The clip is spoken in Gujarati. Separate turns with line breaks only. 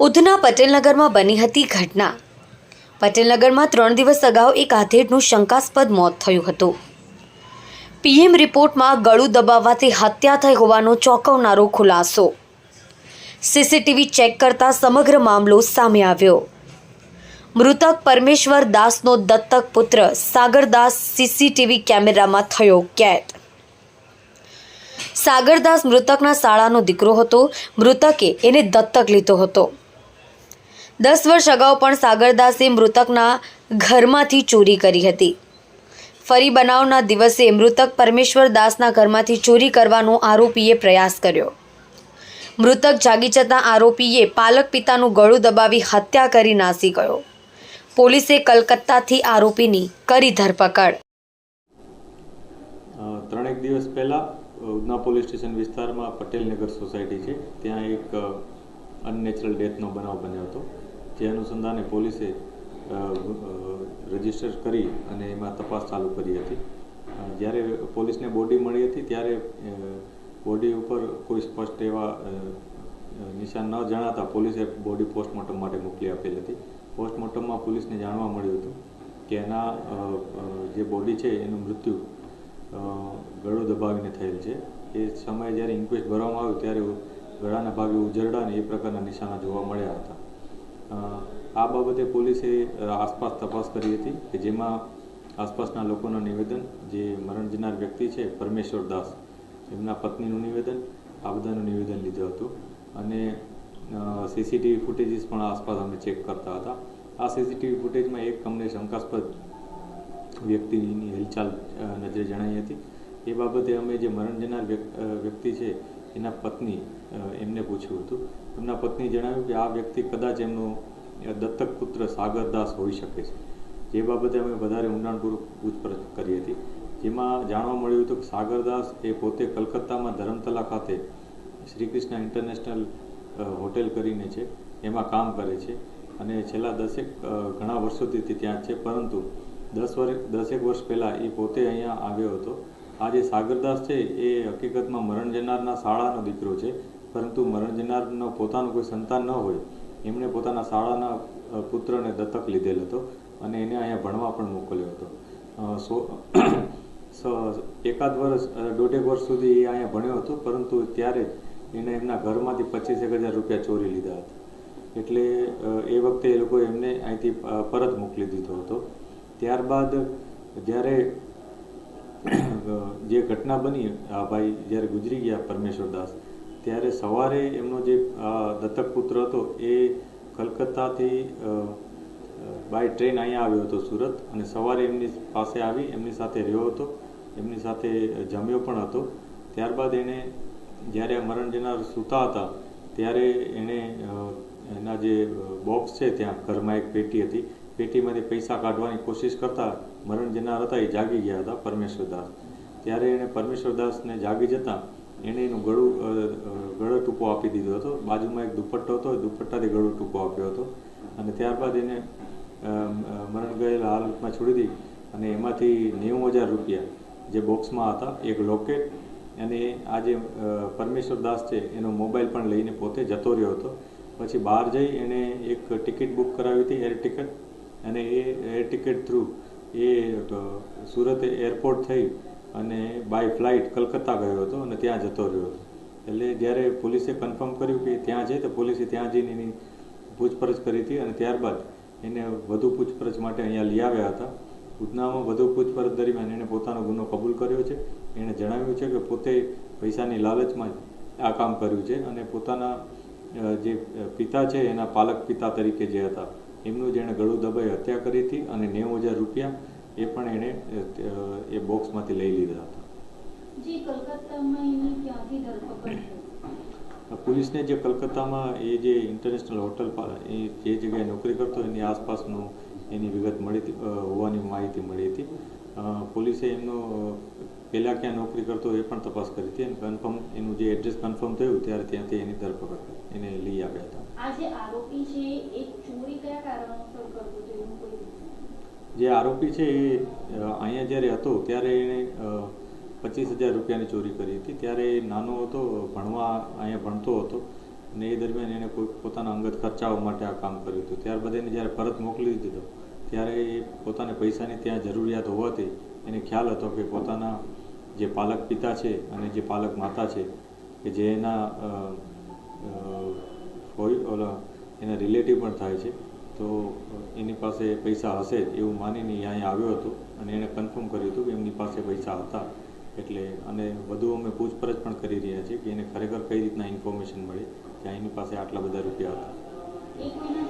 ઉધના પટેલનગરમાં બની હતી ઘટના. પટેલનગરમાં ત્રણ દિવસ અગાઉ એક આધેડનું શંકાસ્પદ મોત થયું હતું. પીએમ રિપોર્ટમાં ગળું દબાવવાથી હત્યા થઈ હોવાનો ચોંકાવનારો ખુલાસો. સીસીટીવી ચેક કરતા સમગ્ર મામલો સામે આવ્યો. મૃતક પરમેશ્વર દાસનો દત્તક પુત્ર સાગરદાસ સીસીટીવી કેમેરામાં થયો કેદ. સાગરદાસ મૃતકના શાળાનો દીકરો હતો. મૃતકે એને દત્તક લીધો હતો. દસ વર્ષ અગાઉ પણ સાગરદાસે મૃતકના ઘરમાંથી ચોરી કરી હતી. ફરી બનાવના દિવસે મૃતક પરમેશ્વર દાસના ઘરમાંથી ચોરી કરવાનો આરોપીએ પ્રયાસ કર્યો. મૃતક જાગી જતાં આરોપીએ પાલક પિતાનું ગળું દબાવી હત્યા કરી નાસી ગયો. પોલીસે કલકત્તાથી આરોપીની કરી ધરપકડ.
ત્રણેક દિવસ પહેલાં ઉધના પોલીસ સ્ટેશન વિસ્તારમાં પટેલનગર સોસાયટી છે. ત્યાં એક અનનેચરલ ડેથનો બનાવ બન્યો હતો. જે અનુસંધાને પોલીસે રજિસ્ટર કરી અને એમાં તપાસ ચાલુ કરી હતી. જ્યારે પોલીસને બોડી મળી હતી, ત્યારે બોડી ઉપર કોઈ સ્પષ્ટ એવા નિશાન ન જણાતા પોલીસે બોડી પોસ્ટમોર્ટમ માટે મોકલી આપેલી હતી. પોસ્ટમોર્ટમમાં પોલીસને જાણવા મળ્યું હતું કે એના જે બોડી છે, એનું મૃત્યુ ગળો દબાવીને થયેલ છે. એ સમયે જ્યારે ઇન્ક્વેસ્ટ ભરવામાં આવ્યું, ત્યારે ગળાના ભાગે ઉજરડા અને એ પ્રકારના નિશાના જોવા મળ્યા હતા. આ બાબતે પોલીસે આસપાસ તપાસ કરી હતી કે જેમાં આસપાસના લોકોનું નિવેદન, જે મરણ જનાર વ્યક્તિ છે, પરમેશ્વર દાસ, એમના પત્નીનું નિવેદન, આ બધાનું નિવેદન લીધું હતું. અને સીસીટીવી ફૂટેજીસ પણ આસપાસ અમે ચેક કરતા હતા. આ સીસીટીવી ફૂટેજમાં એક અમને શંકાસ્પદ વ્યક્તિની હિલચાલ નજરે જણાઈ હતી. એ બાબતે અમે જે મરણ જનાર વ્યક્તિ છે એના પત્ની એમને પૂછ્યું હતું. એમના પત્ની જણાવ્યું કે આ વ્યક્તિ કદાચ એમનો દત્તક પુત્ર સાગરદાસ હોઈ શકે છે. જે બાબતે અમે વધારે ઊંડાણપૂર્વક પૂછપરછ કરી હતી. જેમાં જાણવા મળ્યું હતું કે સાગરદાસ એ પોતે કલકત્તામાં ધરમતલા ખાતે શ્રી કૃષ્ણ ઇન્ટરનેશનલ હોટેલ કરીને છે. એમાં કામ કરે છે અને છેલ્લા દસેક ઘણા વર્ષોથી ત્યાં છે. પરંતુ દસ વર્ષ દસેક વર્ષ પહેલાં એ પોતે અહીંયા આવ્યો હતો. આ જે સાગરદાસ છે, એ હકીકતમાં મરણ જનારના શાળાનો દીકરો છે, પરંતુ મરણ જનારનો પોતાનું કોઈ સંતાન ન હોય. એમણે પોતાના શાળાના પુત્રને દત્તક લીધેલ હતો અને એને અહીંયા ભણવા પણ મોકલ્યો હતો. સો એકાદ વર્ષ દોઢેક વર્ષ સુધી એ અહીંયા ભણ્યો હતો, પરંતુ ત્યારે એને એમના ઘરમાંથી પચીસેક હજાર રૂપિયા ચોરી લીધા હતા. એટલે એ વખતે એ લોકોએ એમને અહીંથી પરત મોકલી દીધો હતો. ત્યારબાદ જ્યારે જે ઘટના બની, આ ભાઈ જ્યારે ગુજરી ગયા પરમેશ્વર દાસ, ત્યારે સવારે એમનો જે દત્તક પુત્ર હતો, એ કલકત્તાથી બાય ટ્રેન અહીંયા આવ્યો હતો સુરત, અને સવારે એમની પાસે આવી, એમની સાથે રહ્યો હતો, એમની સાથે જમ્યો પણ હતો. ત્યારબાદ એણે જ્યારે મરણ જનાર સૂતા હતા, ત્યારે એણે એના જે બોક્સ છે ત્યાં, ઘરમાં એક પેટી હતી પેટીમાંથી પૈસા કાઢવાની કોશિશ કરતા મરણ જનાર હતા, એ જાગી ગયા હતા પરમેશ્વરદાસ. ત્યારે એણે પરમેશ્વરદાસને જાગી જતાં એણે એનું ગળું ગળો ટૂંકો આપી દીધો હતો. બાજુમાં એક દુપટ્ટો હતો, એ દુપટ્ટાથી ગળું ટૂંકો આપ્યો હતો. અને ત્યારબાદ એને મરણ ગયેલા હાલતમાં છોડી દી અને એમાંથી નેવું હજાર રૂપિયા જે બોક્સમાં હતા, એક લોકેટ અને આ જે પરમેશ્વર દાસ છે, એનો મોબાઈલ પણ લઈને પોતે જતો રહ્યો હતો. પછી બહાર જઈ એણે એક ટિકિટ બુક કરાવી હતી, એર ટિકિટ. અને એ એર ટિકિટ થ્રુ એ સુરત એરપોર્ટ થઈ અને બાય ફ્લાઇટ કલકત્તા ગયો હતો અને ત્યાં જતો રહ્યો હતો. એટલે જ્યારે પોલીસે કન્ફર્મ કર્યું કે ત્યાં છે તો પોલીસે ત્યાં જઈને એની પૂછપરછ કરી હતી અને ત્યારબાદ એને વધુ પૂછપરછ માટે અહીંયા લઈ આવ્યા હતા. ઉધનામાં વધુ પૂછપરછ દરમિયાન એણે પોતાનો ગુનો કબૂલ કર્યો છે. એણે જણાવ્યું છે કે પોતે પૈસાની લાલચમાં આ કામ કર્યું છે અને પોતાના જે પિતા છે, એના પાલક પિતા તરીકે જે હતા એમનું જેણે ગળું દબાઈ હત્યા કરી હતી અને નેવું હજાર રૂપિયા એ પણ એણે એ બોક્સમાંથી લઈ લીધા હતા. પોલીસને જે કલકત્તામાં એ જે ઇન્ટરનેશનલ હોટલ એ જે જગ્યાએ નોકરી કરતો એની આસપાસનું એની વિગત મળી હોવાની માહિતી મળી હતી. પોલીસે એમનો પહેલાં ક્યાં નોકરી કરતો એ પણ તપાસ કરી હતી. અને કન્ફર્મ એનું જે એડ્રેસ કન્ફર્મ થયું ત્યારે ત્યાંથી એની ધરપકડ એને લઈ આવ્યા હતા.
આ જે આરોપી છે એ ચોરી કયા કારણોસર કરતો હતો એવું કોઈ
જે આરોપી છે એ અહીંયા જ્યારે હતો ત્યારે એણે પચીસ હજાર રૂપિયાની ચોરી કરી હતી. ત્યારે એ નાનો હતો ભણવા અહીંયા ભણતો હતો અને એ દરમિયાન એણે પોતાના અંગત ખર્ચાઓ માટે આ કામ કર્યું હતું. ત્યારબાદ એને જ્યારે પરત મોકલી દીધો ત્યારે એ પોતાને પૈસાની ત્યાં જરૂરિયાત હોવાથી એને ખ્યાલ હતો કે પોતાના જે પાલક પિતા છે અને જે પાલક માતા છે, કે જે એના હોય ઓલા એના રિલેટિવ પણ થાય છે, તો એની પાસે પૈસા હશે જ એવું માનીને અહીંયા આવ્યો હતો અને એણે કન્ફર્મ કર્યું હતું કે એમની પાસે પૈસા હતા. એટલે અને વધુ અમે પૂછપરછ પણ કરી રહ્યા છીએ કે એને ખરેખર કઈ રીતના ઇન્ફોર્મેશન મળી, કે એની પાસે આટલા બધા રૂપિયા હતા.